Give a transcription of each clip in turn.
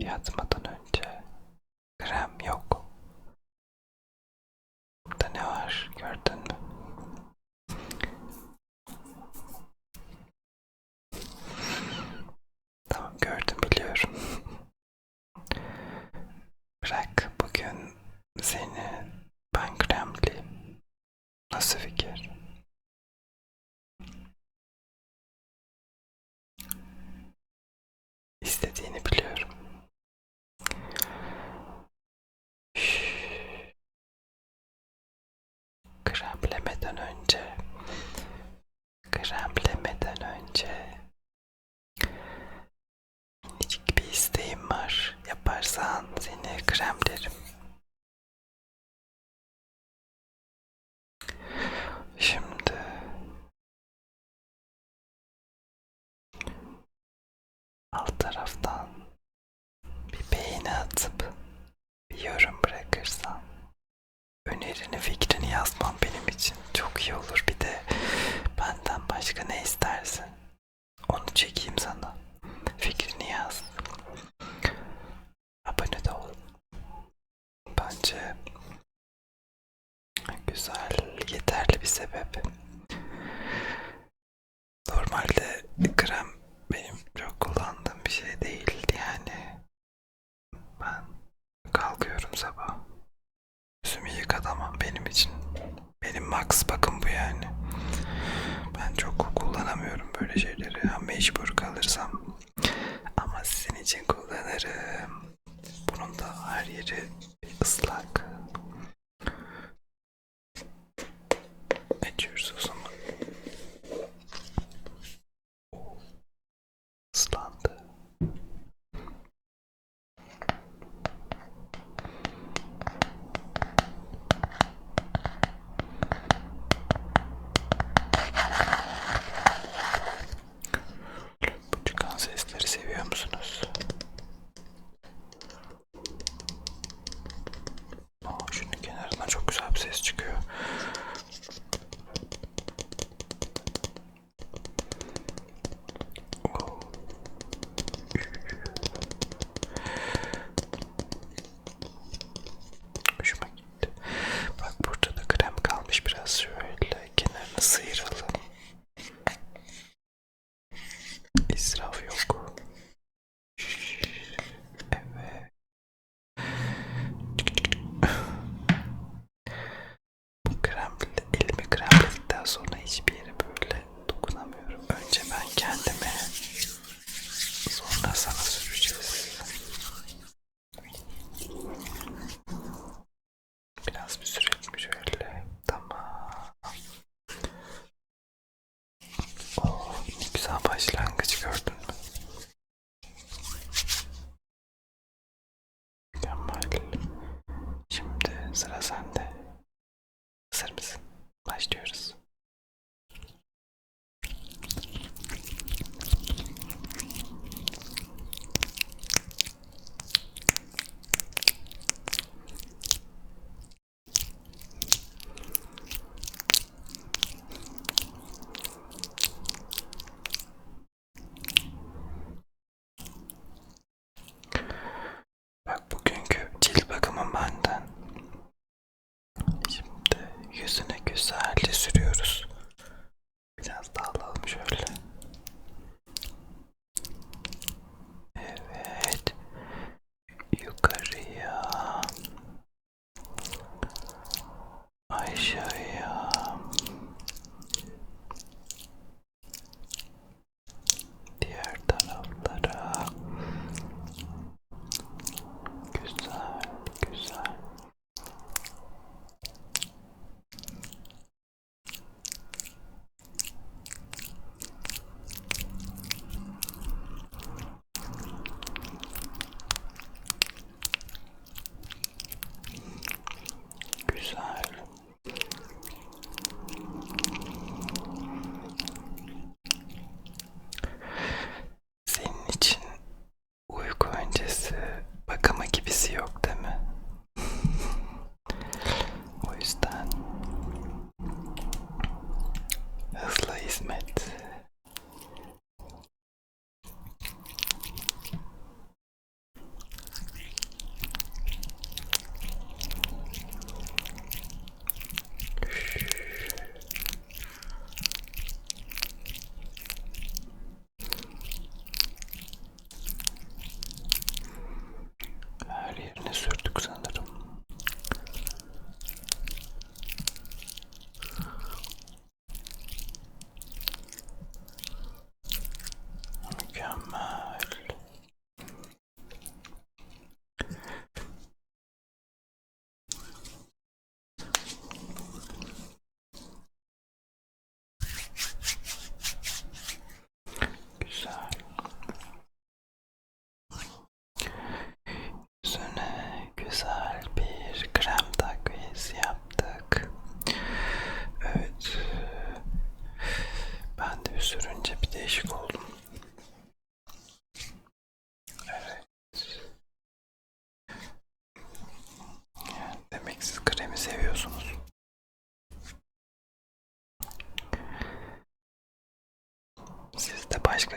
Yardıma dönünce krem Kremlemeden önce iyi olur.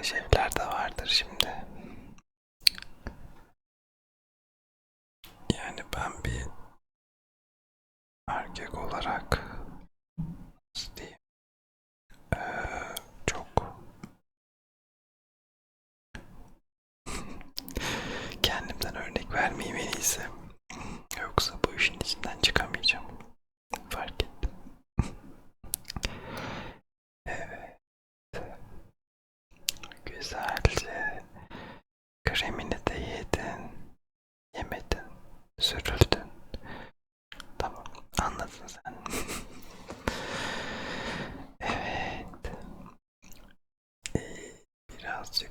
şefler de vardır şimdi. Yani ben bir erkek olarak out.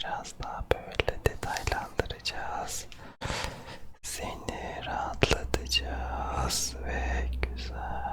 biraz daha böyle detaylandıracağız. Seni rahatlatacağız ve güzel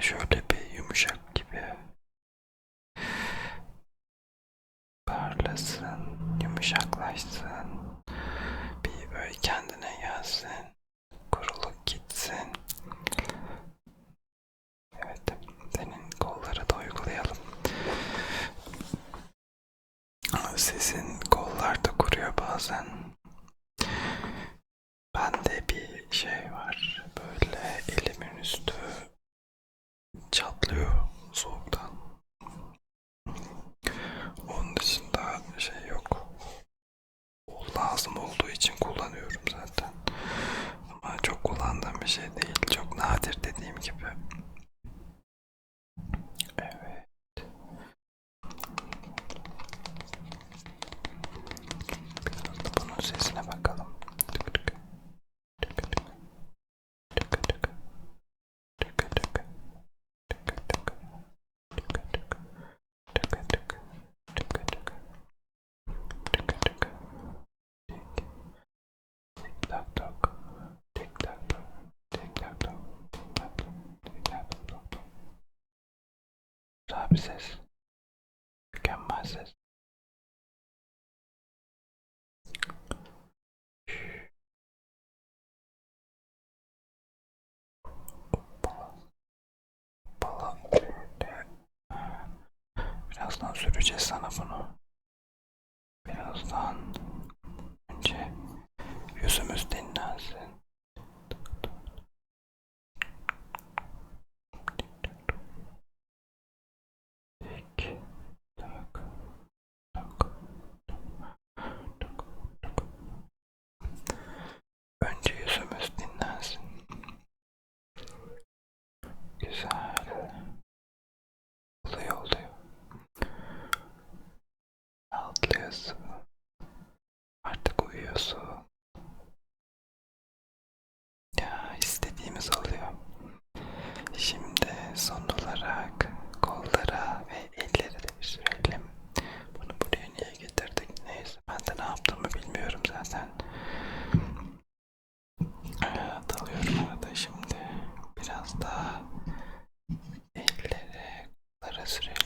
şöyle şey değil. Çok nadir dediğim gibi. bir ses. Mükemmel ses. Birazdan süreceğiz sana bunu. Birazdan önce yüzümüz dinlensin. university.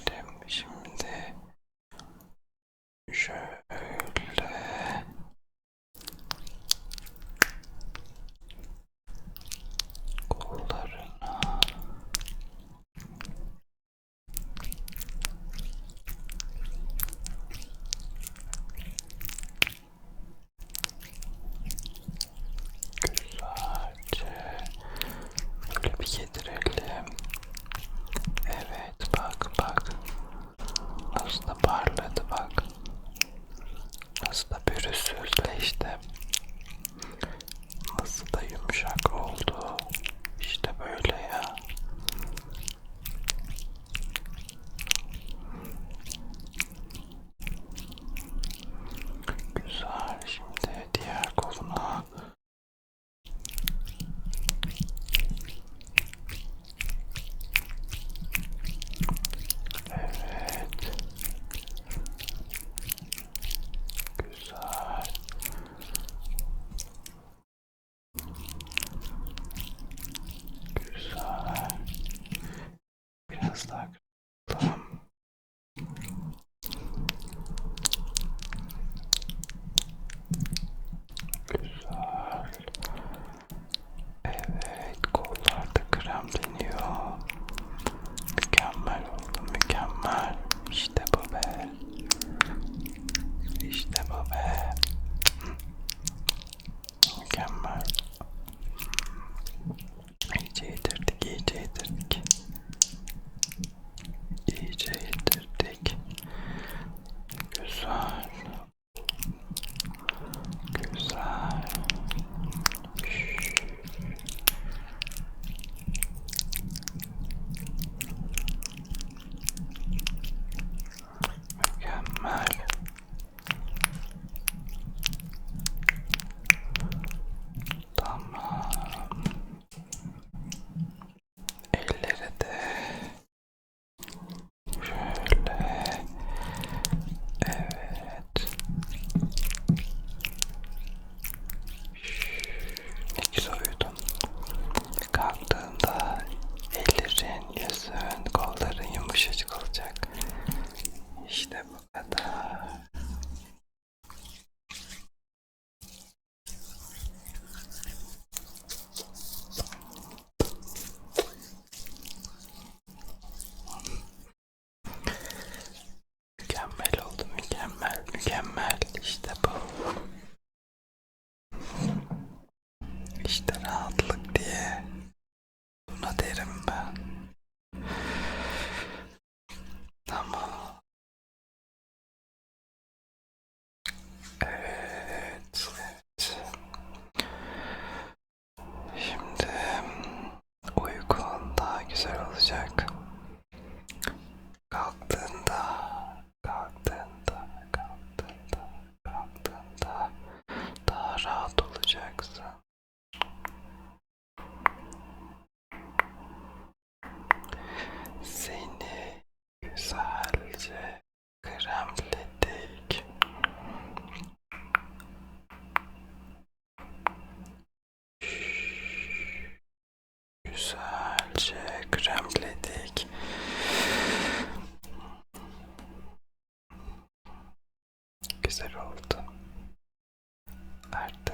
ärtor.